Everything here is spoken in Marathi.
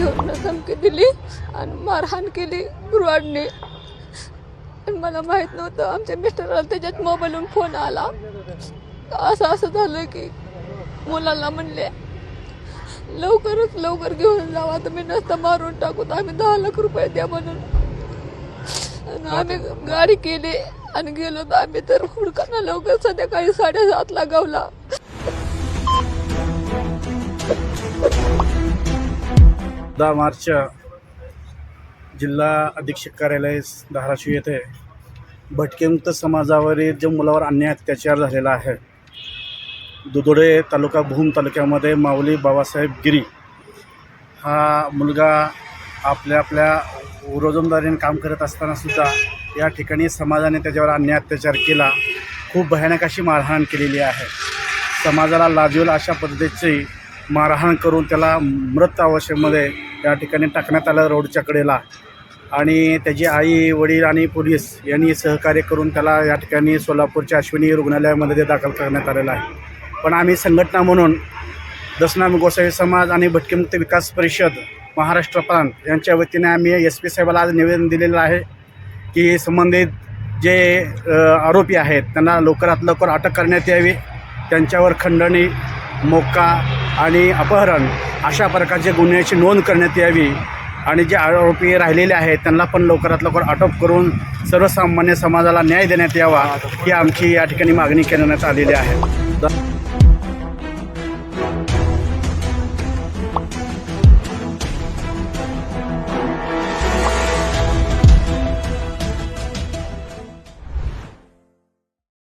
धमकी दिली आणि मारहाण केली गुरुवाडने आणि मला माहीत नव्हतं आमच्या मिस्टरला त्याच्यात मोबाईलवरून फोन आला. असं असं झालं की मुलाला म्हणले लवकरच लवकर घेऊन जावा तुम्ही नसता मारून टाकू तर आम्ही दहा लाख रुपये द्या म्हणून. आणि आम्ही गाडी केली आणि गेलो तर आम्ही तर हुडकाना लवकर संध्याकाळी साडेसातला गावला. दहा मार्च जिल्हा अधीक्षक कार्यालय धाराशिव येथे भटकेमुक्त समाजावरील जे मुलावर अन्याय अत्याचार झालेला आहे दुधोडे तालुका भूम तालुक्यामध्ये माऊली बाबासाहेब गिरी हा मुलगा आपल्या आपल्या रोजंदारीने काम करत असताना सुद्धा या ठिकाणी समाजाने त्याच्यावर अन्याय अत्याचार केला. खूप भयानक अशी मारहाण केलेली आहे. समाजाला लाजवेल अशा पद्धतीची मारहाण करून त्याला मृत अवस्थेमध्ये या ठिकाणी टाकण्यात आलं रोडच्या कडेला. आणि त्याची आई वडील आणि पोलीस यांनी सहकार्य करून त्याला या ठिकाणी सोलापूरच्या अश्विनी रुग्णालयामध्ये दाखल करण्यात आलेलं आहे. पण आम्ही संघटना म्हणून दसनामी गोसावी समाज आणि भटकेमुक्त विकास परिषद महाराष्ट्र प्रांत यांच्या वतीने आम्ही एस पी साहेबाला आज निवेदन दिलेलं आहे की संबंधित जे आरोपी आहेत त्यांना लवकरात लवकर अटक करण्यात यावी. त्यांच्यावर खंडणी मोका आणि अपहरण अशा प्रकारच्या गुन्ह्याची नोंद करण्यात यावी. आणि जे आरोपी राहिलेले आहेत त्यांना पण लवकरात लवकर अटक करून सर्वसामान्य समाजाला न्याय देण्यात यावा ही आमची या ठिकाणी मागणी करण्यात आलेली आहे. द-